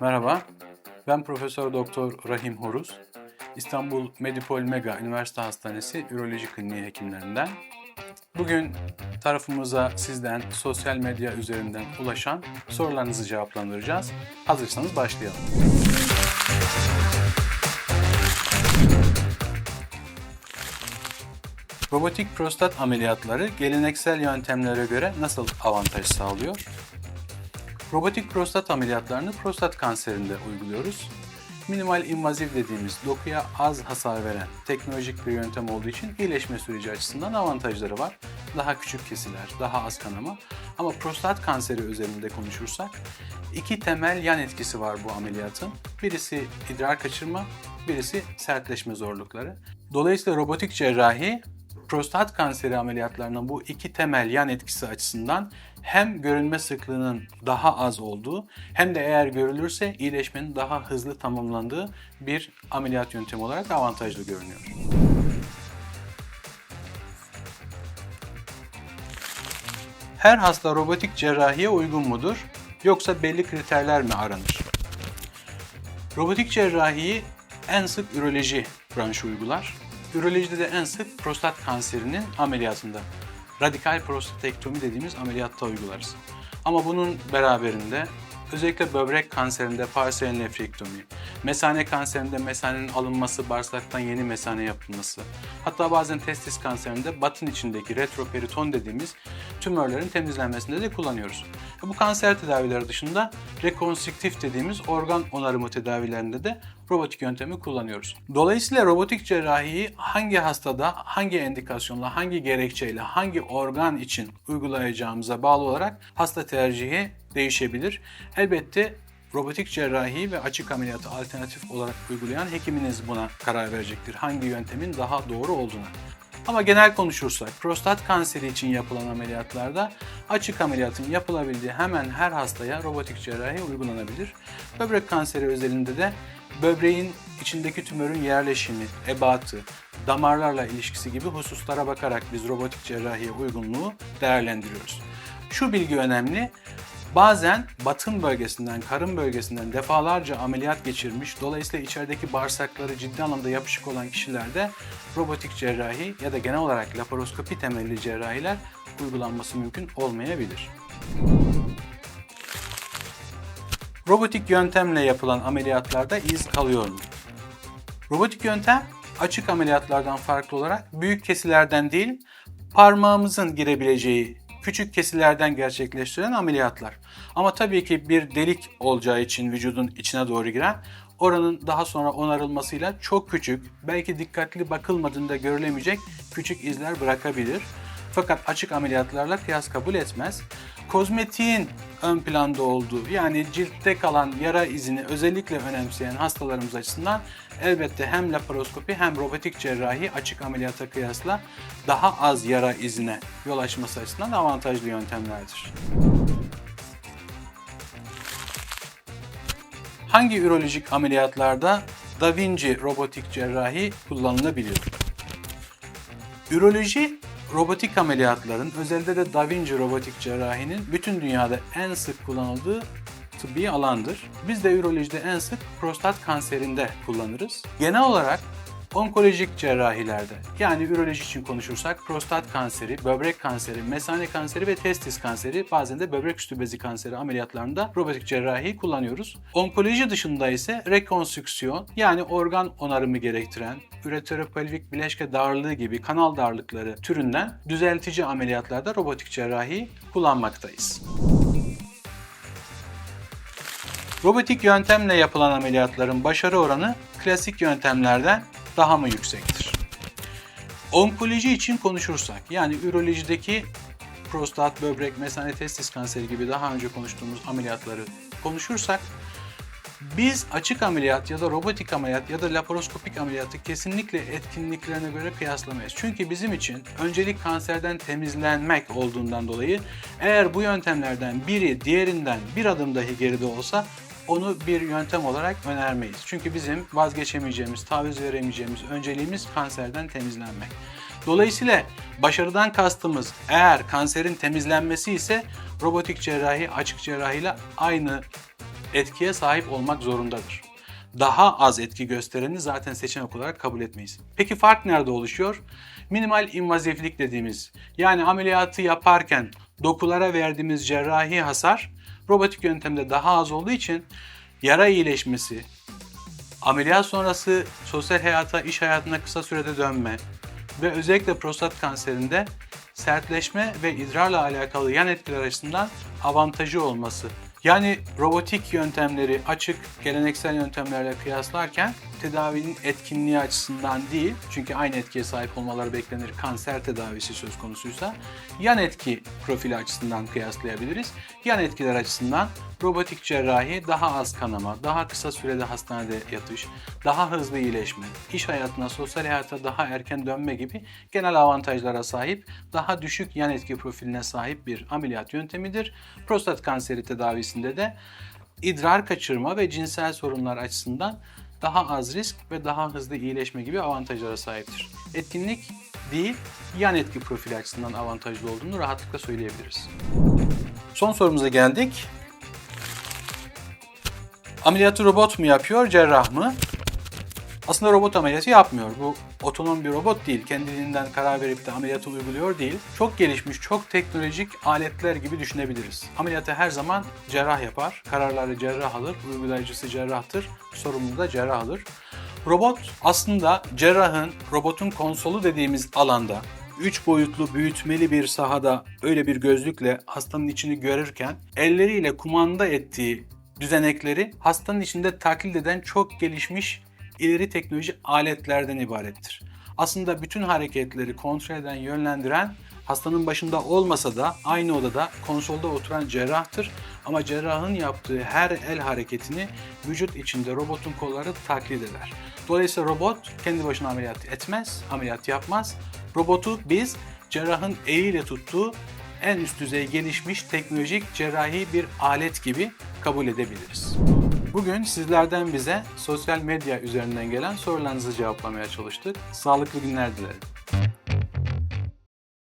Merhaba, ben Profesör Doktor Rahim Horuz. İstanbul Medipol Mega Üniversite Hastanesi Üroloji Kliniği hekimlerinden. Bugün tarafımıza sizden sosyal medya üzerinden ulaşan sorularınızı cevaplandıracağız. Hazırsanız başlayalım. Robotik prostat ameliyatları geleneksel yöntemlere göre nasıl avantaj sağlıyor? Robotik prostat ameliyatlarını prostat kanserinde uyguluyoruz. Minimal invaziv dediğimiz dokuya az hasar veren teknolojik bir yöntem olduğu için iyileşme süreci açısından avantajları var. Daha küçük kesiler, daha az kanama. Ama prostat kanseri üzerinde konuşursak iki temel yan etkisi var bu ameliyatın. Birisi idrar kaçırma, birisi sertleşme zorlukları. Dolayısıyla robotik cerrahi prostat kanseri ameliyatlarının bu iki temel yan etkisi açısından hem görünme sıklığının daha az olduğu hem de eğer görülürse iyileşmenin daha hızlı tamamlandığı bir ameliyat yöntemi olarak avantajlı görünüyor. Her hasta robotik cerrahiye uygun mudur yoksa belli kriterler mi aranır? Robotik cerrahiyi en sık üroloji branşı uygular. Ürolojide de en sık prostat kanserinin ameliyatında. Radikal prostatektomi dediğimiz ameliyatta uygularız. Ama bunun beraberinde özellikle böbrek kanserinde parsiyel nefrektomi, mesane kanserinde mesanenin alınması, bağırsaktan yeni mesane yapılması, hatta bazen testis kanserinde batın içindeki retroperiton dediğimiz tümörlerin temizlenmesinde de kullanıyoruz. Bu kanser tedavileri dışında rekonstrüktif dediğimiz organ onarımı tedavilerinde de robotik yöntemi kullanıyoruz. Dolayısıyla robotik cerrahiyi hangi hastada, hangi endikasyonla, hangi gerekçeyle, hangi organ için uygulayacağımıza bağlı olarak hasta tercihi değişebilir. Elbette robotik cerrahi ve açık ameliyatı alternatif olarak uygulayan hekiminiz buna karar verecektir. Hangi yöntemin daha doğru olduğuna. Ama genel konuşursak prostat kanseri için yapılan ameliyatlarda açık ameliyatın yapılabildiği hemen her hastaya robotik cerrahi uygulanabilir. Böbrek kanseri özelinde de böbreğin içindeki tümörün yerleşimi, ebatı, damarlarla ilişkisi gibi hususlara bakarak biz robotik cerrahiye uygunluğu değerlendiriyoruz. Şu bilgi önemli. Bazen batın bölgesinden, karın bölgesinden defalarca ameliyat geçirmiş, dolayısıyla içerideki bağırsakları ciddi anlamda yapışık olan kişilerde robotik cerrahi ya da genel olarak laparoskopi temelli cerrahiler uygulanması mümkün olmayabilir. Robotik yöntemle yapılan ameliyatlarda iz kalıyor mu? Robotik yöntem açık ameliyatlardan farklı olarak büyük kesilerden değil, parmağımızın girebileceği küçük kesilerden gerçekleştirilen ameliyatlar. Ama tabii ki bir delik olacağı için vücudun içine doğru giren oranın daha sonra onarılmasıyla çok küçük, belki dikkatli bakılmadığında görülemeyecek küçük izler bırakabilir. Fakat açık ameliyatlarla kıyas kabul etmez. Kozmetiğin ön planda olduğu yani ciltte kalan yara izini özellikle önemseyen hastalarımız açısından elbette hem laparoskopi hem robotik cerrahi açık ameliyata kıyasla daha az yara izine yol açması açısından avantajlı yöntemlerdir. Hangi ürolojik ameliyatlarda Da Vinci robotik cerrahi kullanılabiliyor? Üroloji robotik ameliyatların, özellikle de Da Vinci robotik cerrahinin bütün dünyada en sık kullanıldığı tıbbi alandır. Biz de ürolojide en sık prostat kanserinde kullanırız. Genel olarak onkolojik cerrahilerde yani üroloji için konuşursak prostat kanseri, böbrek kanseri, mesane kanseri ve testis kanseri bazen de böbrek üstü bezi kanseri ameliyatlarında robotik cerrahi kullanıyoruz. Onkoloji dışında ise rekonstrüksiyon yani organ onarımı gerektiren üreteropelvik bileşke darlığı gibi kanal darlıkları türünden düzeltici ameliyatlarda robotik cerrahi kullanmaktayız. Robotik yöntemle yapılan ameliyatların başarı oranı klasik yöntemlerden daha mı yüksektir? Onkoloji için konuşursak, yani ürolojideki prostat, böbrek, mesane, testis kanseri gibi daha önce konuştuğumuz ameliyatları konuşursak, biz açık ameliyat ya da robotik ameliyat ya da laparoskopik ameliyatı kesinlikle etkinliklerine göre kıyaslamayız. Çünkü bizim için öncelik kanserden temizlenmek olduğundan dolayı eğer bu yöntemlerden biri diğerinden bir adım dahi geride olsa onu bir yöntem olarak önermeyiz. Çünkü bizim vazgeçemeyeceğimiz, taviz veremeyeceğimiz önceliğimiz kanserden temizlenmek. Dolayısıyla başarıdan kastımız eğer kanserin temizlenmesi ise robotik cerrahi açık cerrahi ile aynı etkiye sahip olmak zorundadır. Daha az etki göstereni zaten seçenek olarak kabul etmeyiz. Peki fark nerede oluşuyor? Minimal invaziflik dediğimiz yani ameliyatı yaparken dokulara verdiğimiz cerrahi hasar robotik yöntemde daha az olduğu için yara iyileşmesi, ameliyat sonrası sosyal hayata, iş hayatına kısa sürede dönme ve özellikle prostat kanserinde sertleşme ve idrarla alakalı yan etkiler açısından avantajı olması. Yani robotik yöntemleri açık geleneksel yöntemlerle kıyaslarken tedavinin etkinliği açısından değil, çünkü aynı etkiye sahip olmaları beklenir kanser tedavisi söz konusuysa, yan etki profili açısından kıyaslayabiliriz. Yan etkiler açısından robotik cerrahi daha az kanama, daha kısa sürede hastanede yatış, daha hızlı iyileşme, iş hayatına, sosyal hayata daha erken dönme gibi genel avantajlara sahip, daha düşük yan etki profiline sahip bir ameliyat yöntemidir. Prostat kanseri tedavisinde de idrar kaçırma ve cinsel sorunlar açısından daha az risk ve daha hızlı iyileşme gibi avantajlara sahiptir. Etkinlik değil, yan etki profili açısından avantajlı olduğunu rahatlıkla söyleyebiliriz. Son sorumuza geldik. Ameliyatı robot mu yapıyor, cerrah mı? Aslında robot ameliyatı yapmıyor. Bu otonom bir robot değil. Kendiliğinden karar verip de ameliyatı uyguluyor değil. Çok gelişmiş, çok teknolojik aletler gibi düşünebiliriz. Ameliyatı her zaman cerrah yapar. Kararları cerrah alır. Uygulayıcısı cerrahtır. Sorumluluğu da cerrah alır. Robot aslında cerrahın, robotun konsolu dediğimiz alanda 3 boyutlu büyütmeli bir sahada öyle bir gözlükle hastanın içini görürken elleriyle kumanda ettiği düzenekleri hastanın içinde taklit eden çok gelişmiş ileri teknoloji aletlerden ibarettir. Aslında bütün hareketleri kontrol eden, yönlendiren hastanın başında olmasa da aynı odada konsolda oturan cerrahtır. Ama cerrahın yaptığı her el hareketini vücut içinde robotun kolları taklit eder. Dolayısıyla robot kendi başına ameliyat etmez, ameliyat yapmaz. Robotu biz cerrahın eliyle tuttuğu en üst düzey gelişmiş teknolojik cerrahi bir alet gibi kabul edebiliriz. Bugün sizlerden bize sosyal medya üzerinden gelen sorularınızı cevaplamaya çalıştık. Sağlıklı günler dilerim.